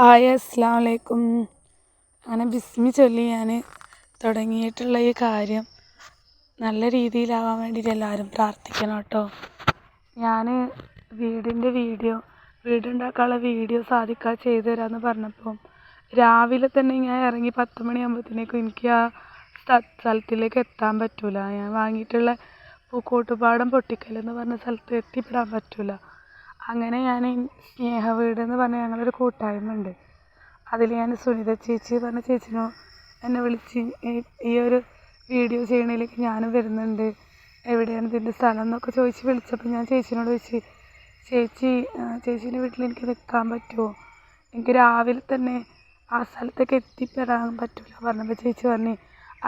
Hi അസ്ലാം വലൈക്കും അങ്ങനെ ബിസ്മി ചൊല്ലി ഞാൻ തുടങ്ങിയിട്ടുള്ള ഈ കാര്യം നല്ല രീതിയിലാവാൻ വേണ്ടിയിട്ട് എല്ലാവരും പ്രാർത്ഥിക്കണം കേട്ടോ. ഞാൻ വീടിന്റെ വീഡിയോ വീടുണ്ടാക്കാനുള്ള വീഡിയോ സാധിക്കാ ചെയ്തു തരാമെന്ന് പറഞ്ഞപ്പം രാവിലെ തന്നെ ഞാൻ ഇറങ്ങി പത്ത് മണിയാകുമ്പോഴത്തേക്കും എനിക്ക് ആ സ്ഥലത്തിലേക്ക് എത്താൻ പറ്റൂല. ഞാൻ വാങ്ങിയിട്ടുള്ള പൂക്കോട്ടുപാടം പൊട്ടിക്കൽ എന്ന് പറഞ്ഞ സ്ഥലത്ത് എത്തിപ്പെടാൻ പറ്റില്ല അങ്ങനെ ഞാൻ സ്നേഹ വീട് എന്ന് പറഞ്ഞ ഞങ്ങളൊരു കൂട്ടായ്മ ഉണ്ട് അതിൽ ഞാൻ സുനിത ചേച്ചി പറഞ്ഞ ചേച്ചിനോ എന്നെ വിളിച്ച് ഈ ഒരു വീഡിയോ ചെയ്യണതിലേക്ക് ഞാനും വരുന്നുണ്ട്. എവിടെയാണ് ഇതിന്റെ സ്ഥലം എന്നൊക്കെ ചോദിച്ച് വിളിച്ചപ്പോൾ ഞാൻ ചേച്ചിനോട് ചോദിച്ച് ചേച്ചി ചേച്ചീന്റെ വീട്ടിൽ എനിക്ക് നിൽക്കാൻ പറ്റുമോ? എനിക്ക് രാവിലെ തന്നെ ആ സ്ഥലത്തേക്ക് എത്തിപ്പെടാൻ പറ്റില്ല പറഞ്ഞപ്പോൾ ചേച്ചി പറഞ്ഞു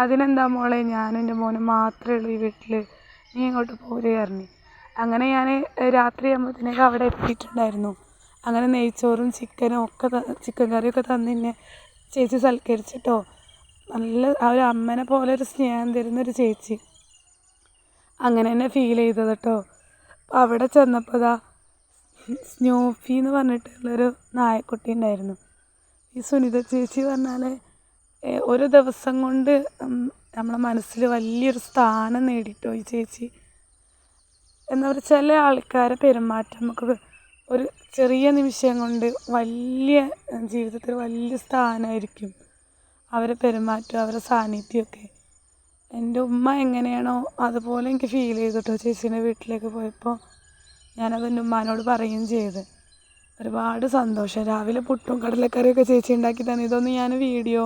അതിനെന്താ മോളെ? ഞാനും എന്റെ മോനും മാത്രമേ ഉള്ളൂ ഈ വീട്ടിൽ നീ ഇങ്ങോട്ട് പോരുക പറഞ്ഞു. അങ്ങനെ ഞാൻ രാത്രി ആകുമ്പോഴത്തേക്ക് അവിടെ എത്തിയിട്ടുണ്ടായിരുന്നു. അങ്ങനെ നെയ്ച്ചോറും ചിക്കനും ഒക്കെ ചിക്കൻ കറിയൊക്കെ തന്ന് എന്നെ ചേച്ചി സൽക്കരിച്ചിട്ടോ. നല്ല ആ ഒരു അമ്മനെ പോലെ ഒരു സ്നേഹം തരുന്നൊരു ചേച്ചി. അങ്ങനെ തന്നെ ഫീൽ ചെയ്തത് കേട്ടോ അപ്പോൾ അവിടെ ചെന്നപ്പോൾ ഇതാ സ്നോഫി എന്ന് പറഞ്ഞിട്ടുള്ളൊരു നായക്കുട്ടി ഉണ്ടായിരുന്നു. ഈ സുനിത ചേച്ചി പറഞ്ഞാൽ ഒരു ദിവസം കൊണ്ട് നമ്മളെ മനസ്സിൽ വലിയൊരു സ്ഥാനം നേടിയിട്ടോ ഈ ചേച്ചി. എന്താ പറയുക ചില ആൾക്കാരെ പെരുമാറ്റം നമുക്ക് ഒരു ചെറിയ നിമിഷം കൊണ്ട് വലിയ ജീവിതത്തിൽ വലിയ സ്ഥാനമായിരിക്കും അവരെ പെരുമാറ്റം അവരെ സാന്നിധ്യമൊക്കെ. എന്റെ ഉമ്മ എങ്ങനെയാണോ അതുപോലെ എനിക്ക് ഫീൽ ചെയ്തു കേട്ടോ ചേച്ചീന്റെ വീട്ടിലേക്ക് പോയപ്പോൾ ഞാനത് എന്റെ ഉമ്മാനോട് പറയുകയും ചെയ്ത്. ഒരുപാട് സന്തോഷം. രാവിലെ പുട്ടും കടലക്കറിയൊക്കെ ചേച്ചി ഉണ്ടാക്കി തന്നെ. ഇതൊന്നും ഞാൻ വീഡിയോ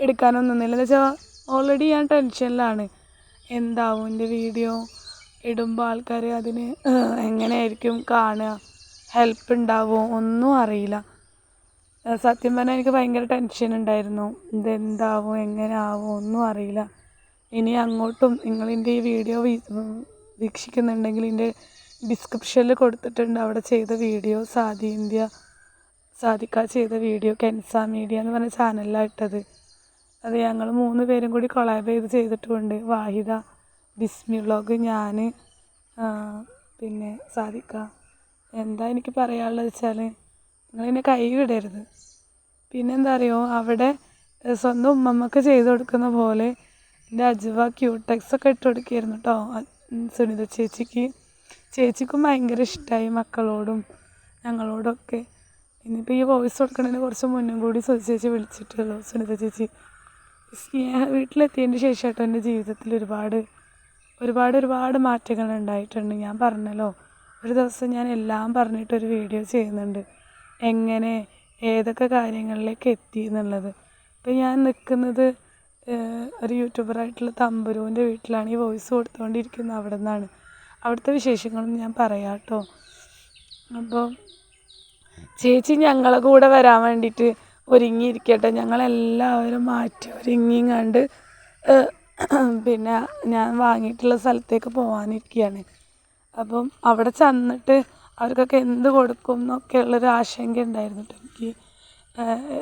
എടുക്കാനൊന്നും നിന്നില്ല. എന്ന് വെച്ചാൽ ഓൾറെഡി ഞാൻ ടെൻഷനിലാണ് എന്താവും എന്റെ വീഡിയോ? ഇടുമ്പോൾ ആൾക്കാർ അതിന് എങ്ങനെയായിരിക്കും കാണുക? ഹെൽപ്പ് ഉണ്ടാവുമോ ഒന്നും അറിയില്ല. സത്യം പറഞ്ഞാൽ എനിക്ക് ഭയങ്കര ടെൻഷൻ ഉണ്ടായിരുന്നു. ഇതെന്താവും? എങ്ങനെ ആവും ഒന്നും അറിയില്ല. ഇനി അങ്ങോട്ടും നിങ്ങളിന്റെ ഈ വീഡിയോ വീക്ഷിക്കുന്നുണ്ടെങ്കിൽ ഇതിന്റെ ഡിസ്ക്രിപ്ഷനിൽ കൊടുത്തിട്ടുണ്ട്. അവിടെ ചെയ്ത വീഡിയോ സാദി ഇന്ത്യ സാദിക്ക ചെയ്ത വീഡിയോ കെൻസ മീഡിയ എന്ന് പറഞ്ഞ ചാനലിലാണ് ഇട്ടത്. അത് ഞങ്ങൾ മൂന്ന് പേരും കൂടി കൊളാബ് ചെയ്ത് ചെയ്തിട്ടുമുണ്ട് വാഹിദ ബിസ്മി വ്ളോഗ് ഞാൻ പിന്നെ സാധിക്ക എന്താ എനിക്ക് പറയാനുള്ളത് വെച്ചാൽ നിങ്ങളെന്നെ കൈ വിടരുത് പിന്നെന്താ അറിയോ അവിടെ സ്വന്തം ഉമ്മമ്മക്ക് ചെയ്ത് കൊടുക്കുന്ന പോലെ എന്റെ അജുവ ക്യൂടെക്സ് ഒക്കെ ഇട്ട് കൊടുക്കുകയായിരുന്നു കേട്ടോ സുനിത ചേച്ചിക്ക്. ചേച്ചിക്കും ഭയങ്കര ഇഷ്ടമായി മക്കളോടും ഞങ്ങളോടൊക്കെ. ഇനിയിപ്പോൾ ഈ വോയിസ് കൊടുക്കണതിന് കുറച്ച് മുന്നും കൂടി സുനിത ചേച്ചി വിളിച്ചിട്ടുള്ളൂ. സുനിത ചേച്ചി സ്നേഹ വീട്ടിലെത്തിയതിന്റെ കേട്ടോ എന്റെ ജീവിതത്തിൽ ഒരുപാട് ഒരുപാട് ഒരുപാട് മാറ്റങ്ങൾ ഉണ്ടായിട്ടുണ്ട്. ഞാൻ പറഞ്ഞല്ലോ ഒരു ദിവസം ഞാൻ എല്ലാം പറഞ്ഞിട്ടൊരു വീഡിയോ ചെയ്യുന്നുണ്ട്. എങ്ങനെ ഏതൊക്കെ കാര്യങ്ങളിലേക്ക് എത്തി എന്നുള്ളത്. ഇപ്പം ഞാൻ നിൽക്കുന്നത് ഒരു യൂട്യൂബറായിട്ടുള്ള തമ്പുരുവിന്റെ വീട്ടിലാണ്. ഈ വോയിസ് കൊടുത്തുകൊണ്ടിരിക്കുന്നത് അവിടെ നിന്നാണ് അവിടുത്തെ വിശേഷങ്ങളും ഞാൻ പറയാം കേട്ടോ. അപ്പോൾ ചേച്ചി ഞങ്ങളെ കൂടെ വരാൻ വേണ്ടിയിട്ട് ഒരുങ്ങിയിരിക്കട്ടെ. ഞങ്ങളെല്ലാവരും മാറ്റി ഒരുങ്ങിങ്ങാണ്ട് പിന്നെ ഞാൻ വാങ്ങിയിട്ടുള്ള സ്ഥലത്തേക്ക് പോകാനിരിക്കുകയാണ് അപ്പം അവിടെ ചെന്നിട്ട് അവർക്കൊക്കെ എന്ത് കൊടുക്കും എന്നൊക്കെ ഉള്ളൊരു ആശങ്ക ഉണ്ടായിരുന്നു എനിക്ക്.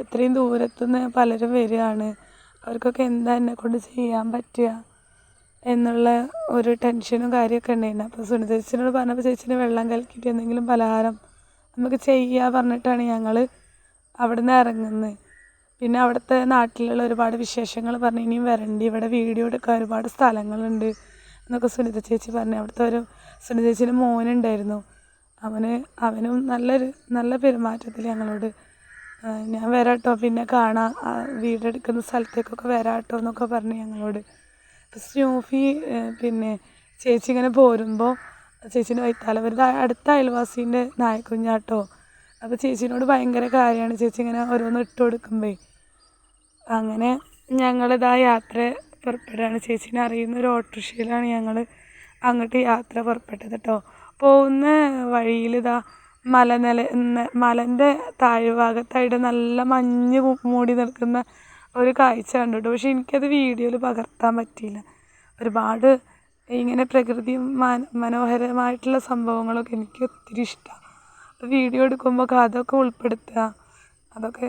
ഇത്രയും ദൂരത്തുനിന്ന് പലരും വരികയാണ്. അവർക്കൊക്കെ എന്താ എന്നെ കൊണ്ട് ചെയ്യാൻ പറ്റുക എന്നുള്ള ഒരു ടെൻഷനും കാര്യമൊക്കെ ഉണ്ടായിരുന്നു. അപ്പോൾ സുനിത ചേച്ചിനോട് പറഞ്ഞപ്പോൾ ചേച്ചിന് വെള്ളം കലക്കിയിട്ട് എന്തെങ്കിലും പലഹാരം നമുക്ക് ചെയ്യുക പറഞ്ഞിട്ടാണ് ഞങ്ങൾ അവിടെ നിന്ന് ഇറങ്ങുന്നത്. പിന്നെ അവിടുത്തെ നാട്ടിലുള്ള ഒരുപാട് വിശേഷങ്ങൾ പറഞ്ഞ് ഇനിയും വരണ്ടി. ഇവിടെ വീഡിയോ എടുക്കാൻ ഒരുപാട് സ്ഥലങ്ങളുണ്ട് എന്നൊക്കെ സുനിത ചേച്ചി പറഞ്ഞു. അവിടുത്തെ ഒരു സുനിത ചേച്ചിയുടെ മോനുണ്ടായിരുന്നു. അവന് അവനും നല്ലൊരു നല്ല പെരുമാറ്റത്തിൽ ഞങ്ങളോട് ഞാൻ വരാട്ടോ പിന്നെ കാണാം. വീടെടുക്കുന്ന സ്ഥലത്തേക്കൊക്കെ വരാട്ടോ എന്നൊക്കെ പറഞ്ഞു ഞങ്ങളോട്. അപ്പോൾ സ്നൂഫി പിന്നെ ചേച്ചി ഇങ്ങനെ പോരുമ്പോൾ ചേച്ചീന്റെ വൈത്താല അവരുടെ അടുത്ത അയൽവാസീന്റെ നായക്കുഞ്ഞാട്ടോ. അപ്പോൾ ചേച്ചീനോട് ഭയങ്കര കാര്യമാണ്. ചേച്ചി ഇങ്ങനെ ഓരോന്ന് ഇട്ട് കൊടുക്കുമ്പോൾ അങ്ങനെ ഞങ്ങളിതാ യാത്ര പുറപ്പെടുകയാണ് ചേച്ചീനെ അറിയുന്ന ഒരു ഓട്ടോറിക്ഷയിലാണ് ഞങ്ങൾ അങ്ങോട്ട് യാത്ര പുറപ്പെട്ടത് കേട്ടോ പോകുന്ന വഴിയിൽ ഇതാ മലനില മലന്റെ താഴ്ഭാഗത്തായിട്ട് നല്ല മഞ്ഞ് മൂടി നിൽക്കുന്ന ഒരു കാഴ്ച കണ്ടു പക്ഷെ എനിക്കത് വീഡിയോയിൽ പകർത്താൻ പറ്റിയില്ല. ഒരുപാട് ഇങ്ങനെ പ്രകൃതി മനോഹരമായിട്ടുള്ള സംഭവങ്ങളൊക്കെ എനിക്ക് ഒത്തിരി ഇഷ്ടമാണ് വീഡിയോ എടുക്കുമ്പോൾ അതൊക്കെ ഉൾപ്പെടുത്തുക. അതൊക്കെ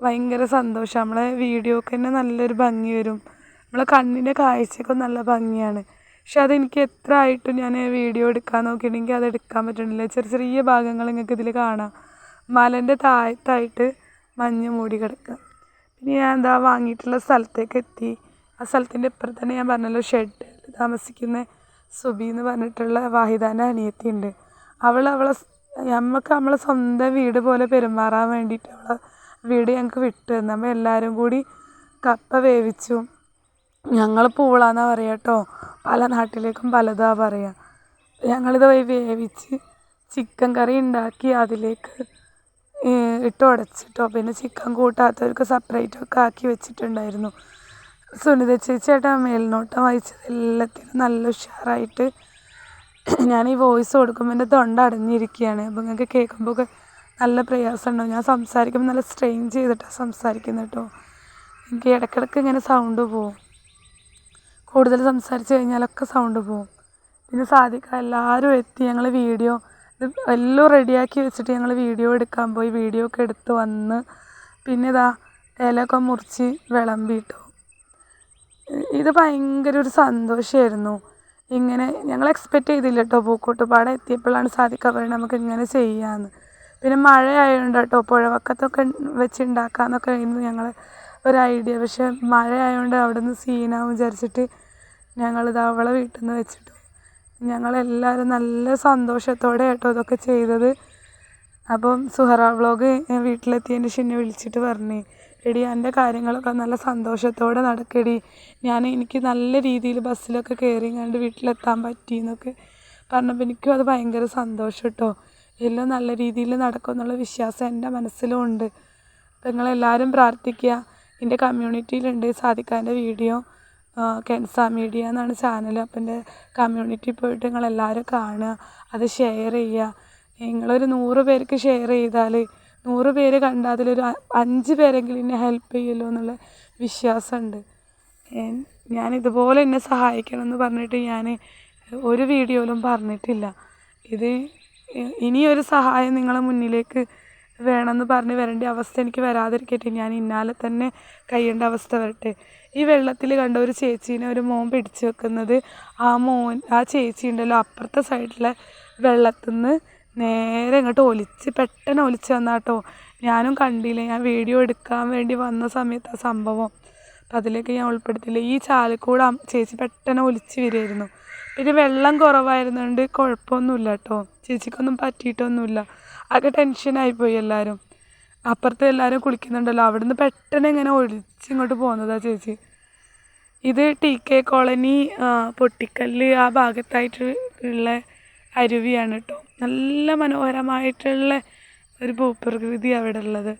ഭയങ്കര സന്തോഷം. നമ്മളെ വീഡിയോക്ക് തന്നെ നല്ലൊരു ഭംഗി വരും. നമ്മളെ കണ്ണിന്റെ കാഴ്ചയ്ക്കും നല്ല ഭംഗിയാണ്. പക്ഷെ അതെനിക്ക് എത്ര ആയിട്ടും ഞാൻ വീഡിയോ എടുക്കാൻ നോക്കിയിട്ടുണ്ടെങ്കിൽ അത് എടുക്കാൻ പറ്റുന്നില്ല ചെറിയ ചെറിയ ഭാഗങ്ങൾ നിങ്ങൾക്ക് ഇതിൽ കാണാം. മലന്റെ താഴത്തായിട്ട് മഞ്ഞ് മൂടി കിടക്കുക. പിന്നെ ഞാൻ എന്താ വാങ്ങിയിട്ടുള്ള സ്ഥലത്തേക്ക് എത്തി. ആ സ്ഥലത്തിന്റെ ഇപ്പുറത്ത് തന്നെ ഞാൻ പറഞ്ഞല്ലോ ഷെഡ് താമസിക്കുന്ന സുബി എന്ന് പറഞ്ഞിട്ടുള്ള വാഹിദാന്റെ അനിയത്തിയുണ്ട്. അവൾ അവളെ നമുക്ക് നമ്മളെ സ്വന്തം വീട് പോലെ പെരുമാറാൻ വേണ്ടിയിട്ട് അവളെ വീട് ഞങ്ങൾക്ക് വിട്ടു തന്നു എല്ലാവരും കൂടി കപ്പ വേവിച്ചു. ഞങ്ങൾ പൂളാന്നാ പറയുക കേട്ടോ പല നാട്ടിലേക്കും പലതാ പറയുക ഞങ്ങളിത് പോയി വേവിച്ച് ചിക്കൻ കറി ഉണ്ടാക്കി അതിലേക്ക് ഇട്ട് ഉടച്ചിട്ടോ പിന്നെ ചിക്കൻ കൂട്ടാത്തവർക്ക് സെപ്പറേറ്റ് ഒക്കെ ആക്കി വെച്ചിട്ടുണ്ടായിരുന്നു. സുനിത ചേച്ചിയായിട്ട് മേൽനോട്ടം വഹിച്ചത് എല്ലാത്തിനും നല്ല ഉഷാറായിട്ട് ഞാൻ ഈ വോയിസ് കൊടുക്കുമ്പോൾ എന്റെ തൊണ്ട അടഞ്ഞിരിക്കുകയാണ്. അപ്പോൾ നിങ്ങൾക്ക് കേൾക്കുമ്പോൾ നല്ല പ്രയാസമുണ്ടാവും ഞാൻ സംസാരിക്കുമ്പോൾ നല്ല സ്ട്രെയിൻ ചെയ്തിട്ടാണ് സംസാരിക്കുന്നത് കേട്ടോ എനിക്ക് ഇടയ്ക്കിടയ്ക്ക് ഇങ്ങനെ സൗണ്ട് പോവും. കൂടുതൽ സംസാരിച്ച് കഴിഞ്ഞാലൊക്കെ സൗണ്ട് പോവും. പിന്നെ സാധിക്കുക എല്ലാവരും എത്തി ഞങ്ങൾ വീഡിയോ എല്ലാം റെഡിയാക്കി വെച്ചിട്ട് ഞങ്ങൾ വീഡിയോ എടുക്കാൻ പോയി വീഡിയോ ഒക്കെ എടുത്ത് വന്ന് പിന്നെ ഇതാ ഇലയൊക്കെ മുറിച്ച് വിളമ്പിയിട്ടു. ഇത് ഭയങ്കര ഒരു സന്തോഷമായിരുന്നു ഇങ്ങനെ ഞങ്ങൾ എക്സ്പെക്റ്റ് ചെയ്തില്ല കേട്ടോ പൂക്കോട്ടുപാടെ എത്തിയപ്പോഴാണ് സാധിക്കുക പറയുന്നത് നമുക്ക് ഇങ്ങനെ ചെയ്യാമെന്ന് പിന്നെ മഴ ആയതുകൊണ്ട് കേട്ടോ പുഴവക്കത്തൊക്കെ വെച്ച് ഉണ്ടാക്കാമെന്നൊക്കെ ആയിരുന്നു ഞങ്ങൾ ഒരു ഐഡിയ. പക്ഷെ മഴ ആയതുകൊണ്ട് അവിടെ നിന്ന് സീനാവും വിചാരിച്ചിട്ട് ഞങ്ങളിത് അവളെ വീട്ടിൽ നിന്ന് വെച്ചിട്ടു. ഞങ്ങളെല്ലാവരും നല്ല സന്തോഷത്തോടെ കേട്ടോ ഇതൊക്കെ ചെയ്തത്. അപ്പം സുഹറ വ്ളോഗ് വീട്ടിലെത്തിയതിന് ശേഷം എന്നെ വിളിച്ചിട്ട് പറഞ്ഞു എടി എന്റെ കാര്യങ്ങളൊക്കെ നല്ല സന്തോഷത്തോടെ നടക്കടി. ഞാൻ എനിക്ക് നല്ല രീതിയിൽ ബസ്സിലൊക്കെ കയറി കണ്ട് വീട്ടിലെത്താൻ പറ്റി എന്നൊക്കെ പറഞ്ഞപ്പോൾ എനിക്കും അത് ഭയങ്കര സന്തോഷം കേട്ടോ എല്ലാം നല്ല രീതിയിൽ നടക്കും എന്നുള്ള വിശ്വാസം എന്റെ മനസ്സിലും ഉണ്ട്. നിങ്ങളെല്ലാവരും പ്രാർത്ഥിക്കുക. എന്റെ കമ്മ്യൂണിറ്റിയിലുണ്ട് സാദിഖാന്റെ വീഡിയോ കെൻസ മീഡിയ എന്നാണ് ചാനൽ. അപ്പം എന്റെ കമ്മ്യൂണിറ്റി പോയിട്ട് നിങ്ങളെല്ലാവരും കാണുക. അത് ഷെയർ ചെയ്യുക. നിങ്ങളൊരു നൂറ് പേർക്ക് ഷെയർ ചെയ്താൽ നൂറ് പേര് കണ്ടാൽ അതിലൊരു അഞ്ച് പേരെങ്കിലും എന്നെ ഹെൽപ്പ് ചെയ്യുമല്ലോ എന്നുള്ള വിശ്വാസമുണ്ട്. ഞാൻ ഇതുപോലെ എന്നെ സഹായിക്കണമെന്ന് പറഞ്ഞിട്ട് ഞാൻ ഒരു വീഡിയോയിലും പറഞ്ഞിട്ടില്ല. ഇത് ഇനിയൊരു സഹായം നിങ്ങളെ മുന്നിലേക്ക് വേണമെന്ന് പറഞ്ഞ് വരേണ്ട അവസ്ഥ എനിക്ക് വരാതിരിക്കട്ടെ. ഞാൻ ഇന്നാലെ തന്നെ കഴിയേണ്ട അവസ്ഥ വരട്ടെ. ഈ വെള്ളത്തിൽ കണ്ട ഒരു ചേച്ചീനെ ഒരു മോൻ പിടിച്ചു വെക്കുന്നത് ആ മോൻ ആ ചേച്ചി ഉണ്ടല്ലോ അപ്പുറത്തെ സൈഡിലെ വെള്ളത്തിൽ നിന്ന് നേരെ ഇങ്ങോട്ട് ഒലിച്ച് പെട്ടെന്ന് ഒലിച്ച് വന്നാട്ടോ. ഞാനും കണ്ടില്ല ഞാൻ വീഡിയോ എടുക്കാൻ വേണ്ടി വന്ന സമയത്ത് ആ സംഭവം. അപ്പം അതിലേക്ക് ഞാൻ ഉൾപ്പെടുത്തില്ല. ഈ ചാലക്കൂടെ ചേച്ചി പെട്ടെന്ന് ഒലിച്ച് വരുമായിരുന്നു പിന്നെ വെള്ളം കുറവായിരുന്നുണ്ട് കുഴപ്പമൊന്നുമില്ല കേട്ടോ ചേച്ചിക്കൊന്നും പറ്റിയിട്ടൊന്നുമില്ല. ആകെ ടെൻഷനായി പോയി എല്ലാവരും അപ്പുറത്ത് എല്ലാവരും കുളിക്കുന്നുണ്ടല്ലോ. അവിടുന്ന് പെട്ടെന്ന് ഇങ്ങനെ ഒലിച്ച് ഇങ്ങോട്ട് പോകുന്നതാണ് ചേച്ചി? ഇത് ടി കെ കോളനി പൊട്ടിക്കല്ല് ആ ഭാഗത്തായിട്ട് ഉള്ള അരുവിയാണ് കേട്ടോ നല്ല മനോഹരമായിട്ടുള്ള ഒരു ഭൂപ്രകൃതി അവിടെ ഉള്ളത്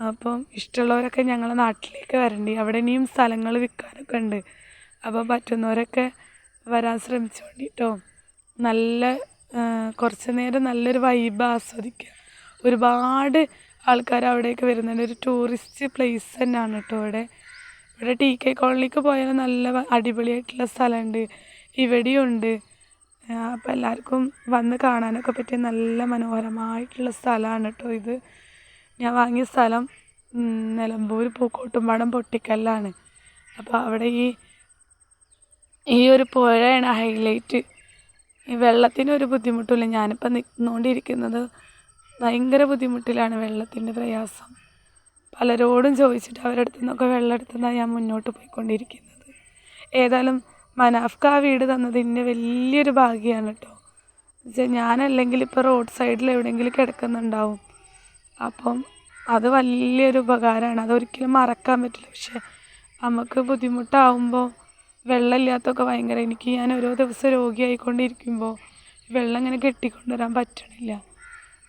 അപ്പം ഇഷ്ടമുള്ളവരൊക്കെ ഞങ്ങളെ നാട്ടിലേക്ക് വരണ്ടി. അവിടെ ഇനിയും സ്ഥലങ്ങൾ വിൽക്കാനൊക്കെ ഉണ്ട്. അപ്പോൾ പറ്റുന്നവരൊക്കെ വരാൻ ശ്രമിച്ചോണ്ടി കേട്ടോ നല്ല കുറച്ച് നേരം നല്ലൊരു വൈബ് ആസ്വദിക്കുക ഒരുപാട് ആൾക്കാർ അവിടേക്ക് വരുന്നുണ്ട്. ഒരു ടൂറിസ്റ്റ് പ്ലേസ് തന്നെയാണ് കേട്ടോ ഇവിടെ. ഇവിടെ ടി കെ കോളനിക്ക് പോയാൽ നല്ല അടിപൊളിയായിട്ടുള്ള സ്ഥലമുണ്ട് ഇവിടെയുണ്ട്. അപ്പോൾ എല്ലാവർക്കും വന്ന് കാണാനൊക്കെ പറ്റിയ നല്ല മനോഹരമായിട്ടുള്ള സ്ഥലമാണ് കേട്ടോ ഇത്. ഞാൻ വാങ്ങിയ സ്ഥലം നിലമ്പൂർ പൂക്കോട്ടുംപാടം പൊട്ടിക്കല്ലാണ്. അപ്പോൾ അവിടെ ഈ ഈ ഒരു പുഴയാണ് ഹൈലൈറ്റ്. ഈ വെള്ളത്തിനൊരു ബുദ്ധിമുട്ടില്ല ഞാനിപ്പോൾ നിന്നുകൊണ്ടിരിക്കുന്നത് ഭയങ്കര ബുദ്ധിമുട്ടിലാണ് വെള്ളത്തിന്റെ പ്രയാസം. പലരോടും ചോദിച്ചിട്ട് അവരുടെ അടുത്തു നിന്നൊക്കെ വെള്ളം എടുത്തുനിന്നാണ് ഞാൻ മുന്നോട്ട് പോയിക്കൊണ്ടിരിക്കുന്നത്. ഏതായാലും മനാഫ്ക്ക് ആ വീട് തന്നത് എന്റെ വലിയൊരു ഭാഗ്യമാണ് കേട്ടോ. എന്നുവെച്ചാൽ ഞാനല്ലെങ്കിൽ ഇപ്പോൾ റോഡ് സൈഡിൽ എവിടെയെങ്കിലും കിടക്കുന്നുണ്ടാവും. അപ്പം അത് വലിയൊരു ഉപകാരമാണ്. അതൊരിക്കലും മറക്കാൻ പറ്റില്ല. പക്ഷേ നമുക്ക് ബുദ്ധിമുട്ടാവുമ്പോൾ വെള്ളമില്ലാത്തൊക്കെ ഭയങ്കര. എനിക്ക് ഞാൻ ഓരോ ദിവസം രോഗിയായിക്കൊണ്ടിരിക്കുമ്പോൾ വെള്ളം ഇങ്ങനെ കെട്ടിക്കൊണ്ടുവരാൻ പറ്റണില്ല.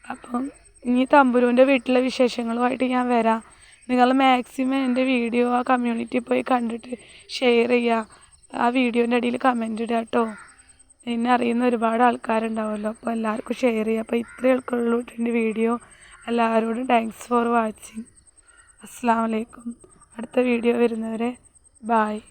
അപ്പം ഇനി തമ്പുരുവിന്റെ വീട്ടിലെ വിശേഷങ്ങളുമായിട്ട് ഞാൻ വരാം. നിങ്ങൾ മാക്സിമം എന്റെ വീഡിയോ ആ കമ്മ്യൂണിറ്റി പോയി കണ്ടിട്ട് ഷെയർ ചെയ്യുക. ആ വീഡിയോന്റെ അടിയിൽ കമന്റ് ഇടുക കേട്ടോ. എന്നെ അറിയുന്ന ഒരുപാട് ആൾക്കാരുണ്ടാവുമല്ലോ. അപ്പോൾ എല്ലാവർക്കും ഷെയർ ചെയ്യുക. അപ്പോൾ ഇത്രയേ ഉള്ളൂ എന്റെ വീഡിയോ. എല്ലാവരോടും താങ്ക്സ് ഫോർ വാച്ചിങ് അസ്സാം വലൈക്കും അടുത്ത വീഡിയോ വരുന്നവരെ ബായ്